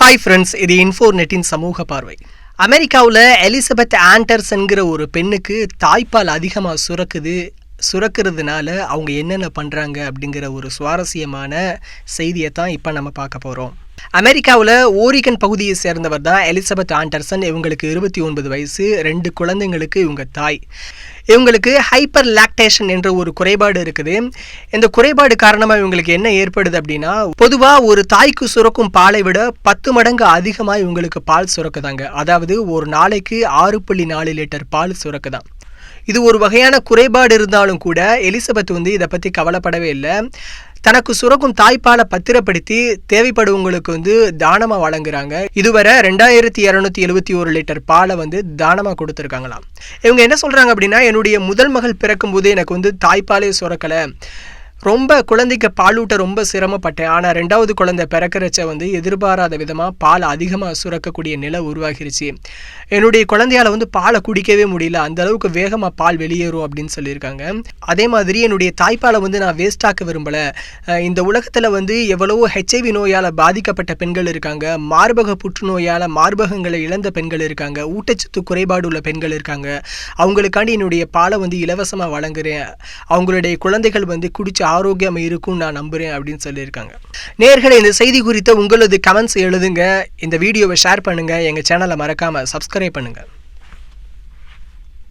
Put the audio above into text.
Hi friends இது இன்ஃபோர்நெட்டின் சமூக பார்வை. அமெரிக்காவில் எலிசபெத் ஆண்டர்ஸ்ங்கிற ஒரு பெண்ணுக்கு தாய்ப்பால் அதிகமாக சுரக்குது சுரக்கிறதுனால அவங்க என்னென்ன பண்ணுறாங்க அப்படிங்கிற ஒரு சுவாரஸ்யமான செய்தியை தான் இப்போ நம்ம பார்க்க போகிறோம் அமெரிக்காவில் ஓரிகன் பகுதியை சேர்ந்தவர் தான் எலிசபெத் ஆண்டர்சன். இவங்களுக்கு இருபத்தி ஒன்பது வயசு ரெண்டு குழந்தைங்களுக்கு இவங்க தாய். இவங்களுக்கு ஹைப்பர் லாக்டேஷன் என்ற ஒரு குறைபாடு இருக்குது. இந்த குறைபாடு காரணமாக இவங்களுக்கு என்ன ஏற்படுது அப்படின்னா பொதுவாக ஒரு தாய்க்கு சுரக்கும் பாலை விட பத்து மடங்கு அதிகமாக இவங்களுக்கு பால் சுரக்குதாங்க. அதாவது ஒரு நாளைக்கு ஆறு புள்ளி நாலு லிட்டர் பால் சுரக்குதான். இது ஒரு வகையான குறைபாடு இருந்தாலும் கூட எலிசபெத் வந்து இதை பற்றி கவலைப்படவே இல்லை. தனக்கு சுரக்கும் தாய்ப்பாலை பத்திரப்படுத்தி தேவைப்படுவங்களுக்கு வந்து தானமாக வழங்குறாங்க. இதுவரை ரெண்டாயிரத்தி இரநூத்தி எழுபத்தி ஒரு லிட்டர் பாலை வந்து தானமாக கொடுத்துருக்காங்களாம். இவங்க என்ன சொல்கிறாங்க அப்படின்னா என்னுடைய முதல் மகள் பிறக்கும்போது எனக்கு வந்து தாய்ப்பாலே சுரக்கலை. ரொம்ப குழந்தைக்கு பாலூட்ட ரொம்ப சிரமப்பட்டேன். ஆனால் ரெண்டாவது குழந்தை பிறக்கிறச்ச வந்து எதிர்பாராத விதமாக பால் அதிகமாக சுரக்கக்கூடிய நிலை உருவாகிருச்சு. என்னுடைய குழந்தையால் வந்து பாலை குடிக்கவே முடியல. அந்த அளவுக்கு வேகமாக பால் வெளியேறும் அப்படின்னு சொல்லியிருக்காங்க. அதே மாதிரி என்னுடைய தாய்ப்பாலை வந்து நான் வேஸ்டாக்க விரும்பலை. இந்த உலகத்தில் வந்து எவ்வளவோ ஹெச்ஐவி நோயால் பாதிக்கப்பட்ட பெண்கள் இருக்காங்க. மார்பக புற்றுநோயால் மார்பகங்களை இழந்த பெண்கள் இருக்காங்க. ஊட்டச்சத்து குறைபாடு உள்ள பெண்கள் இருக்காங்க. அவங்களுக்காண்டி என்னுடைய பாலை வந்து இலவசமாக வழங்குறேன். அவங்களுடைய குழந்தைகள் வந்து குடிச்சு ஆரோக்கியம் இருக்கும் நான் நம்புகிறேன் அப்படின்னு சொல்லியிருக்காங்க. நேர்களை இந்த செய்தி குறித்த உங்களது கமெண்ட்ஸ் எழுதுங்க. இந்த வீடியோவை ஷேர் பண்ணுங்கள் எங்கள் சேனலை மறக்காமல் சப்ஸ்கிரைப் பண்ணுங்கள்